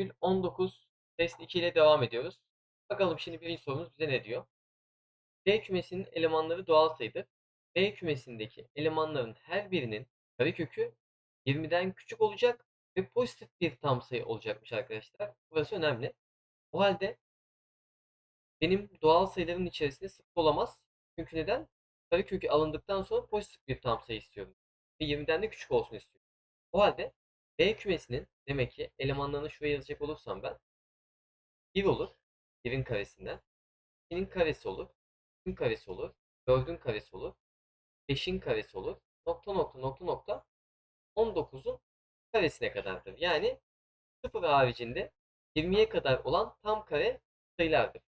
Fasikül 19 test 2 ile devam ediyoruz. Bakalım şimdi birinci sorumuz bize ne diyor? B kümesinin elemanları doğal sayıdır. B kümesindeki elemanların her birinin karekökü 20'den küçük olacak ve pozitif bir tam sayı olacakmış arkadaşlar. Burası önemli. O halde benim doğal sayıların içerisinde sıfır olamaz. Çünkü neden? Karekökü alındıktan sonra pozitif bir tam sayı istiyorum. Ve 20'den de küçük olsun istiyorum. O halde B kümesinin demek ki elemanlarını şuraya yazacak olursam ben 1 olur. 1'in karesinden. 2'nin karesi olur. 3'ün karesi olur. 4'ün karesi olur. 5'in karesi olur. Nokta nokta nokta nokta 19'un karesine kadardır. Yani 0 haricinde 20'ye kadar olan tam kare sayılardır.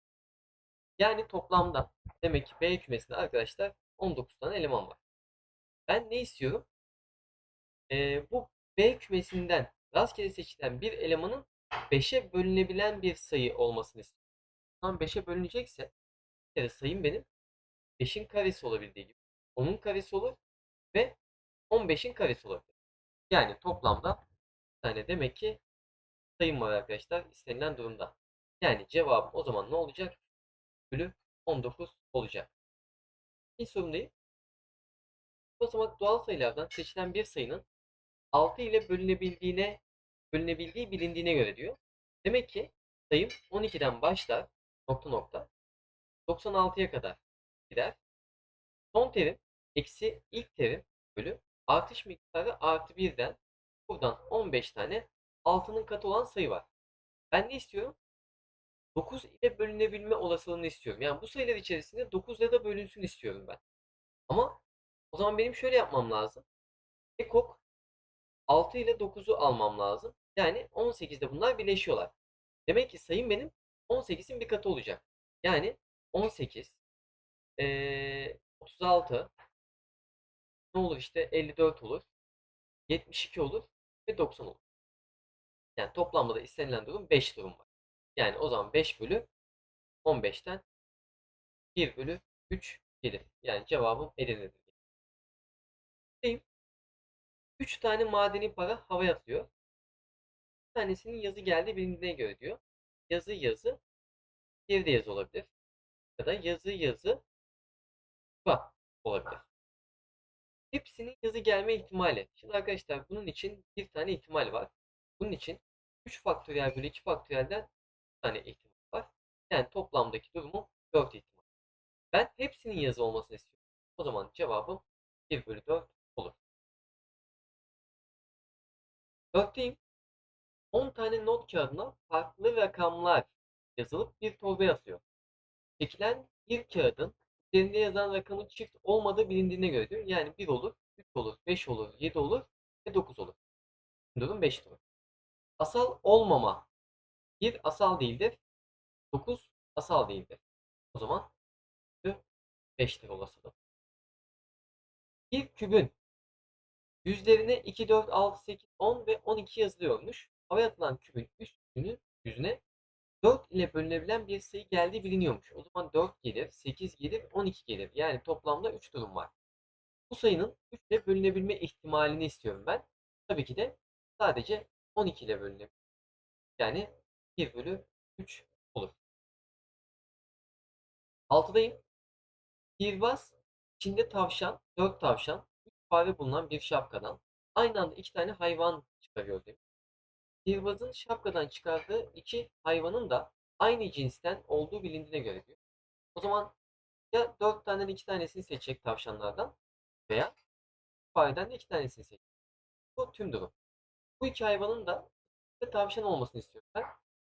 Yani toplamda demek ki B kümesinde arkadaşlar 19 tane eleman var. Ben ne istiyorum? Ee, bu B kümesinden rastgele seçilen bir elemanın 5'e bölünebilen bir sayı olmasını istiyorum. Tam 5'e bölünecekse bir kere sayım benim 5'in karesi olabildiği gibi 10'un karesi olur ve 15'in karesi olabilir. Yani toplamda bir tane demek ki sayım var arkadaşlar istenilen durumda. Yani cevabım o zaman ne olacak? Bölü 19 olacak. İlk sorumdayım. Basamak doğal sayılardan seçilen bir sayının 6 ile bölünebildiğine bölünebildiği bilindiğine göre diyor. Demek ki sayım 12'den başlar nokta nokta 96'ya kadar gider. Son terim eksi ilk terim bölü artış miktarı artı 1'den buradan 15 tane 6'nın katı olan sayı var. Ben ne istiyorum? 9 ile bölünebilme olasılığını istiyorum. Yani bu sayılar içerisinde 9 ile de bölünsün istiyorum ben. Ama o zaman benim şöyle yapmam lazım. Ekok 6 ile 9'u almam lazım. Yani 18'de bunlar birleşiyorlar. Demek ki sayım benim 18'in bir katı olacak. Yani 18, ee, 36, ne olur işte 54 olur, 72 olur ve 90 olur. Yani toplamda da istenilen durum 5 durum var. Yani o zaman 5 bölü 15'ten 1 bölü 3 gelir. Yani cevabım Edirne'dir. 3 tane madeni para havaya atıyor. Bir tanesinin yazı geldi bilindiğine göre diyor. Yazı yazı bir yazı olabilir. Ya da yazı yazı bak olabilir. Hepsinin yazı gelme ihtimali. Şimdi arkadaşlar bunun için bir tane ihtimal var. Bunun için 3 faktöriyel bölü 2 faktöriyelden bir tane ihtimal var. Yani toplamdaki durumu 4 ihtimal. Ben hepsinin yazı olmasını istiyorum. O zaman cevabım 1 bölü 4 4'teyim. 10 tane not kağıdına farklı rakamlar yazılıp bir torba asıyor. Çekilen bir kağıdın üzerinde yazan rakamın çift olmadığı bilindiğine göre diyor. Yani 1 olur, 3 olur, 5 olur, 7 olur ve 9 olur. Durum 5 durum. Asal olmama 1 asal değildir. 9 asal değildir. O zaman 5'tir olasılık. Bir kübün yüzlerine 2, 4, 6, 8, 10 ve 12 yazılıyormuş. Havaya atılan kübün üstünün yüzüne 4 ile bölünebilen bir sayı geldiği biliniyormuş. O zaman 4 gelir, 8 gelir, 12 gelir. Yani toplamda 3 durum var. Bu sayının 3 ile bölünebilme ihtimalini istiyorum ben. Tabii ki de sadece 12 ile bölünebilir. Yani 1 bölü 3 olur. 6'dayım. Sihirbaz içinde tavşan, 4 tavşan, 3 fare bulunan bir şapkadan aynı anda 2 tane hayvan çıkarıyor demiş. Sihirbazın şapkadan çıkardığı iki hayvanın da aynı cinsten olduğu bilindiğine göre diyor. O zaman ya 4 taneden 2 tanesini seçecek tavşanlardan veya fareden de 2 tanesini seçecek. Bu tüm durum. Bu iki hayvanın da tavşan olmasını istiyorum ben.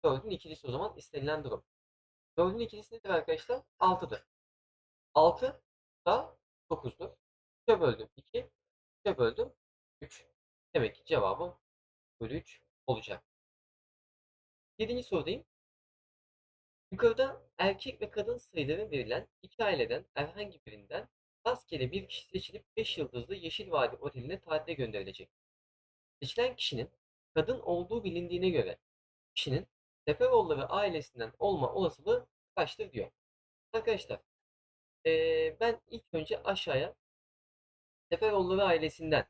4'ün ikilisi o zaman istenilen durum. 4'ün ikilisi nedir arkadaşlar? 6'dır. 6 da 9'dur. 3'e böldüm 2. 3'e böldüm 3. Demek ki cevabım bölü 3 olacak. 7. sorudayım. Yukarıda erkek ve kadın sayıları verilen iki aileden herhangi birinden rastgele bir kişi seçilip 5 yıldızlı Yeşil Vadi Oteli'ne tatile gönderilecek. Seçilen kişinin kadın olduğu bilindiğine göre kişinin Seferoğulları ailesinden olma olasılığı kaçtır diyor. Arkadaşlar ee, ben ilk önce aşağıya Seferoğulları ailesinden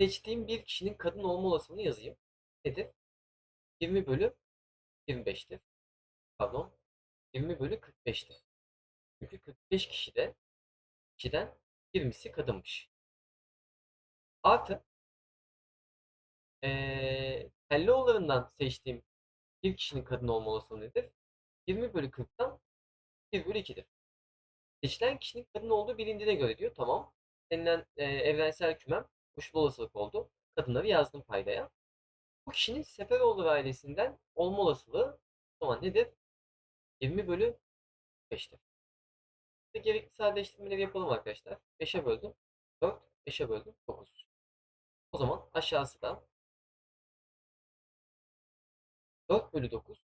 seçtiğim bir kişinin kadın olma olasılığını yazayım. Nedir? 20 bölü 25'tir. Pardon. 20 bölü 45'tir. Çünkü 45 kişide kişiden 20'si kadınmış. Artı eee Telloğullarından seçtiğim bir kişinin kadın olma olasılığı nedir? 20 bölü 40'tan 1 bölü 2'dir. Seçilen kişinin kadın olduğu bilindiğine göre diyor. Tamam. Denilen e, evrensel kümem koşul olasılık oldu. Kadınları yazdım paydaya. Bu kişinin Seferoğlu ailesinden olma olasılığı o zaman nedir? 20 bölü 5'tir. İşte gerekli sadeleştirmeleri yapalım arkadaşlar. 5'e böldüm. 4, 5'e böldüm. 9. O zaman aşağısı da 4 bölü 9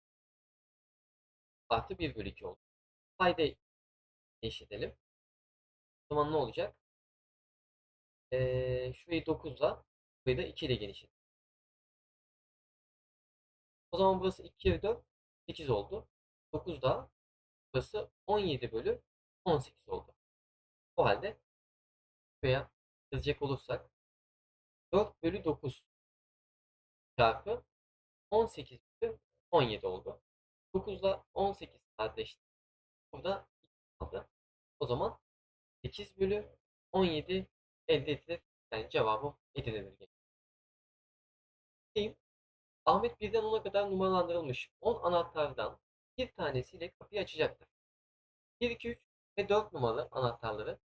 artı 1 bölü 2 oldu. Paydayı eşitelim. O zaman ne olacak? Ee, şurayı 9 ile burayı da 2 ile genişletelim. O zaman burası 2 kere 4 8 oldu. 9 daha burası 17 bölü 18 oldu. O halde buraya yazacak olursak 4 bölü 9 çarpı 18 bölü 17 oldu. 9 ile 18 sadeleşti. Burada 2 kaldı. O zaman 8 bölü 17 elde edilir. Yani cevabı edinilir. Diyeyim. Ahmet birden 10'a kadar numaralandırılmış 10 anahtardan bir tanesiyle kapıyı açacaktır. 1, 2, 3 ve 4 numaralı anahtarları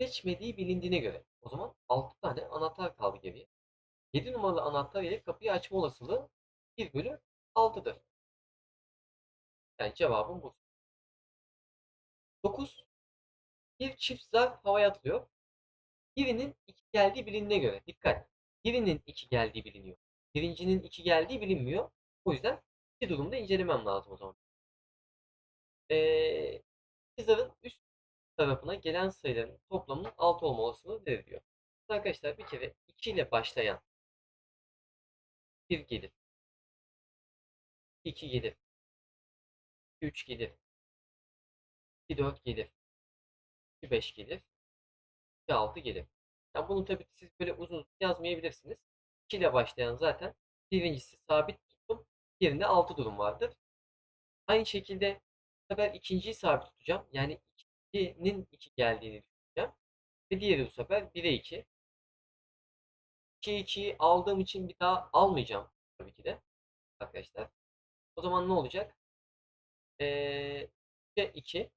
seçmediği bilindiğine göre o zaman 6 tane anahtar kaldı geriye. 7 numaralı anahtar ile kapıyı açma olasılığı 1 bölü 6'dır. Yani cevabım bu. 9. Bir çift zarf havaya atılıyor. Birinin 2 geldiği bilindiğine göre. Dikkat. Birinin 2 geldiği biliniyor. Birincinin 2 geldiği bilinmiyor. O yüzden iki durumda incelemem lazım o zaman. Ee, üst tarafına gelen sayıların toplamının 6 olma olasılığı nedir diyor. Arkadaşlar bir kere 2 ile başlayan 1 gelir. 2 gelir. 3 gelir. 2 4 gelir. 2 5 gelir. 2 6 gelir. Yani bunu tabii siz böyle uzun yazmayabilirsiniz. 2 ile başlayan zaten birincisi sabit tuttum. Diğerinde 6 durum vardır. Aynı şekilde bu sefer ikinciyi sabit tutacağım. Yani 2'nin 2 geldiğini düşüneceğim. Ve diğeri bu sefer 1'e 2. 2'ye 2'yi aldığım için bir daha almayacağım tabii ki de arkadaşlar. O zaman ne olacak? Ee, 2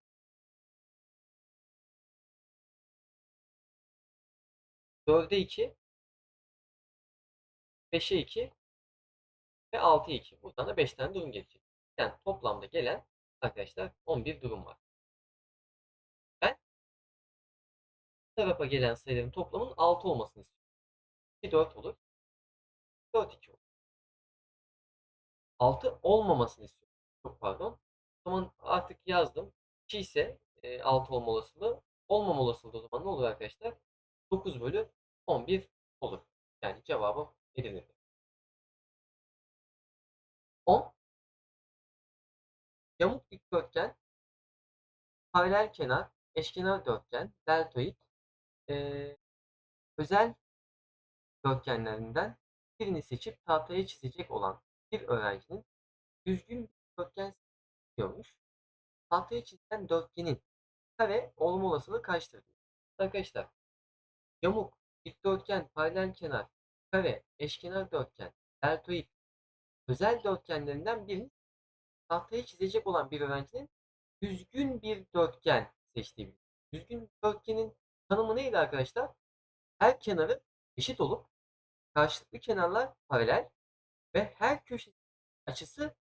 4'e 2 5'e 2 ve 6'ya 2. Buradan da 5 tane durum gelecek. Yani toplamda gelen arkadaşlar 11 durum var. Ben bu tarafa gelen sayıların toplamının 6 olmasını istiyorum. 2 4 olur. 4 2 olur. 6 olmamasını istiyorum. Çok pardon. O zaman artık yazdım. 2 ise 6 olma olasılığı. Olmama olasılığı o zaman ne olur arkadaşlar? 9 bölü 11 olur. Yani cevabı Edirne. 10. Yamuk dikdörtgen, paralel kenar, eşkenar dörtgen, deltoid, e, özel dörtgenlerinden birini seçip tahtaya çizecek olan bir öğrencinin düzgün dörtgen istiyormuş. Tahtaya çizilen dörtgenin kare olma olasılığı kaçtır? Arkadaşlar yamuk, dikdörtgen, paralel kenar, kare, eşkenar dörtgen, deltoid, özel dörtgenlerinden birini tahtaya çizecek olan bir öğrencinin düzgün bir dörtgen seçtiği. Düzgün dörtgenin tanımı neydi arkadaşlar? Her kenarı eşit olup karşılıklı kenarlar paralel ve her köşe açısı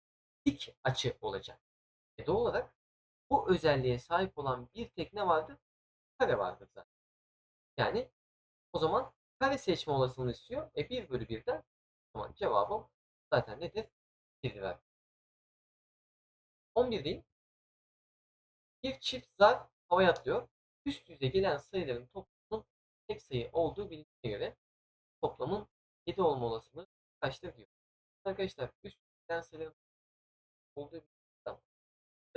dik açı olacak. E doğal olarak bu özelliğe sahip olan bir tek ne vardır? Kare vardır zaten. Yani o zaman kare seçme olasılığını istiyor. E 1 bölü 1'den o zaman cevabım zaten nedir? 1'dir ver. 11 değil. Bir çift zarf havaya atlıyor. Üst yüze gelen sayıların toplamının tek sayı olduğu bilindiğine göre toplamın 7 olma olasılığı kaçtır diyor. Arkadaşlar üst yüze gelen sayıların olduğu bilindiğine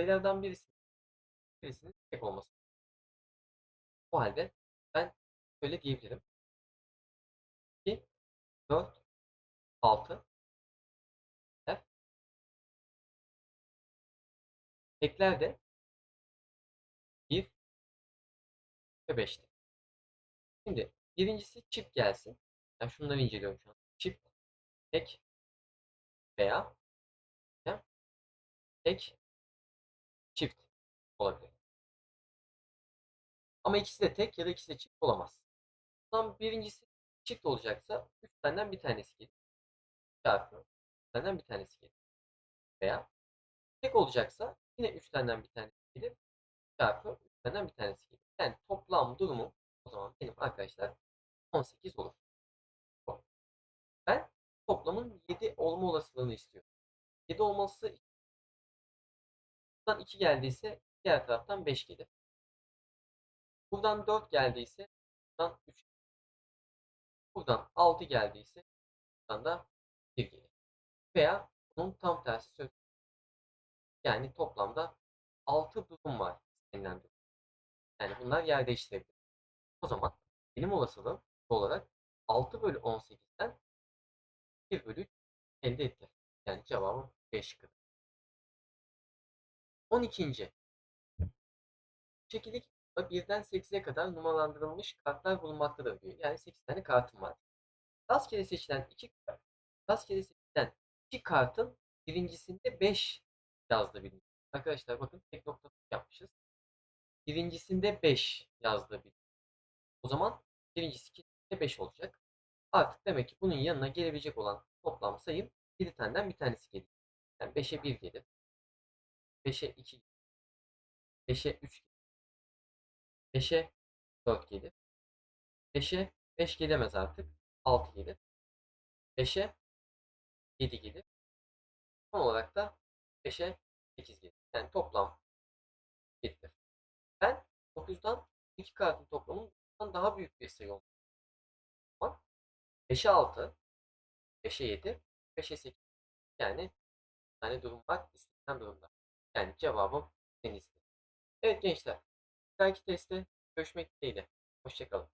sayılardan birisi birisinin tek olması. O halde ben şöyle diyebilirim. 2, 4, 6 Tekler de 1 ve 5'ti. Şimdi birincisi çift gelsin. Ben şunları inceliyorum şu an. Çift, tek veya ya, tek, çift olabilir. Ama ikisi de tek ya da ikisi de çift olamaz. Zaman birincisi çift olacaksa 3 taneden bir tanesi gelir. Çarpı 3 taneden bir tanesi gelir. Veya tek olacaksa yine 3 taneden bir tanesi gelir. Çarpı 3 taneden bir tanesi gelir. Yani toplam durumu o zaman benim arkadaşlar 18 olur. Ben toplamın 7 olma olasılığını istiyorum. 7 olması buradan 2 geldiyse diğer taraftan 5 gelir. Buradan 4 geldiyse buradan 3 Buradan 6 geldiyse buradan da 1 gelir. Veya bunun tam tersi söz. Yani toplamda 6 durum var istenilen durum. Yani bunlar yer değiştirebilir. O zaman benim olasılığım olarak 6 bölü 18'den 1 bölü 3 elde ettim. Yani cevabım B şıkkı. 12. Şekildeki 1'den 8'e kadar numaralandırılmış kartlar bulunmaktadır diyor. Yani 8 tane kartım var. Rastgele seçilen 2 kart, rastgele seçilen 2 kartın birincisinde 5 yazdı birinci. Arkadaşlar bakın tek noktası yapmışız. Birincisinde 5 yazdı birinci. O zaman birincisi ikincisinde 5 olacak. Artık demek ki bunun yanına gelebilecek olan toplam sayım 7 taneden bir tanesi gelir. Yani 5'e 1 gelir. 5'e 2 gelir. 5'e 3 gelir. 5'e 4 gelir. 5'e 5 gelemez artık. 6 gelir. 5'e 7 gelir. Son olarak da 5'e 8 gelir. Yani toplam 7'dir. Ben 9'dan 2 kartın toplamının daha büyük bir sayı olmak. 5'e 6, 5'e 7, 5'e 8. Yani tane durum var. istenilen durumda. Yani cevabım denizli. Evet gençler. Belki testte görüşmek dileğiyle. Hoşçakalın.